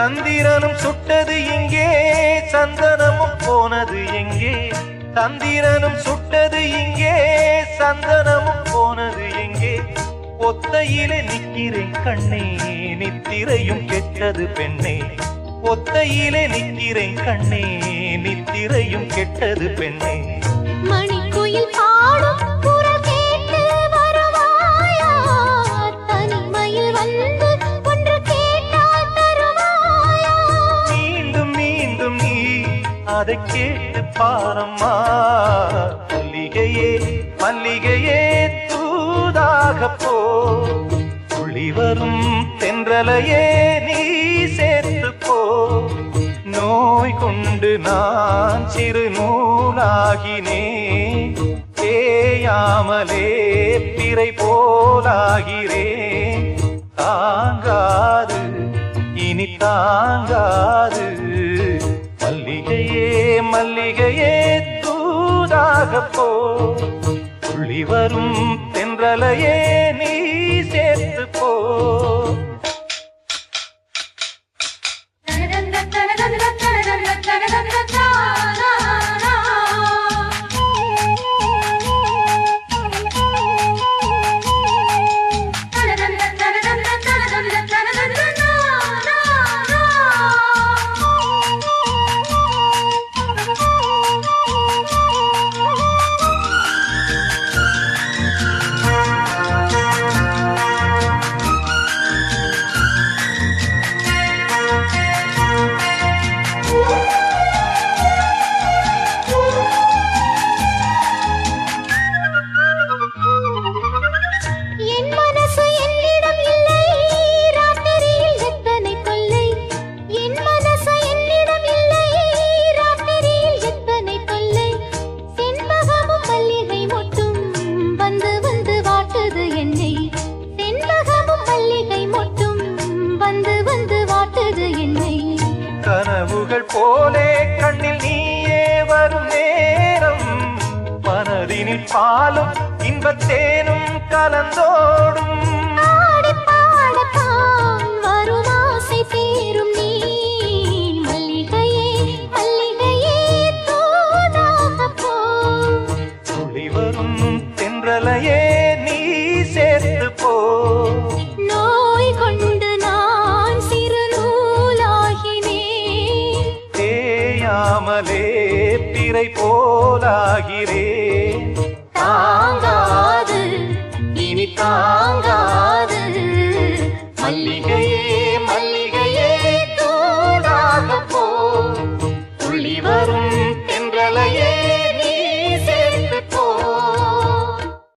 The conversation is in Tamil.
தந்திரனும் சுட்டது எங்கே சந்தனமும் போனது எங்கே? தந்திரனும் சுட்டது இங்கே சந்தனமும் போனது எங்கே? ஒத்தையிலே நிற்கிறேன் கண்ணே நித்திரையும் கெட்டது பெண்ணே. ஒத்தையிலே நிற்கிறேன் கண்ணே நித்திரையும் கெட்டது பெண்ணே. மணிக்குயில் அதை கேட்டு பாரம்மா. மல்லிகையே மல்லிகையே தூதாக போ. துளி வரும் தென்றலையே நீ சேர்த்து போ. நோய் கொண்டு நான் சிறு நூலாகினேன். தேயாமலே பிறை போலாகிறேன். தாங்காது இனி தாங்காது. போ துள்ளி வரும் தென்றலையே. வந்து வந்து வாட்டுது என்னை. கனவுகள் போலே கண்ணில் நீயே வரும் நேரம். மனதினில் பாலும் இன்பத்தேனும் கலந்தோடும். பிறை போலாகிறேன் தாங்காது இனி தாங்காது. மல்லிகையே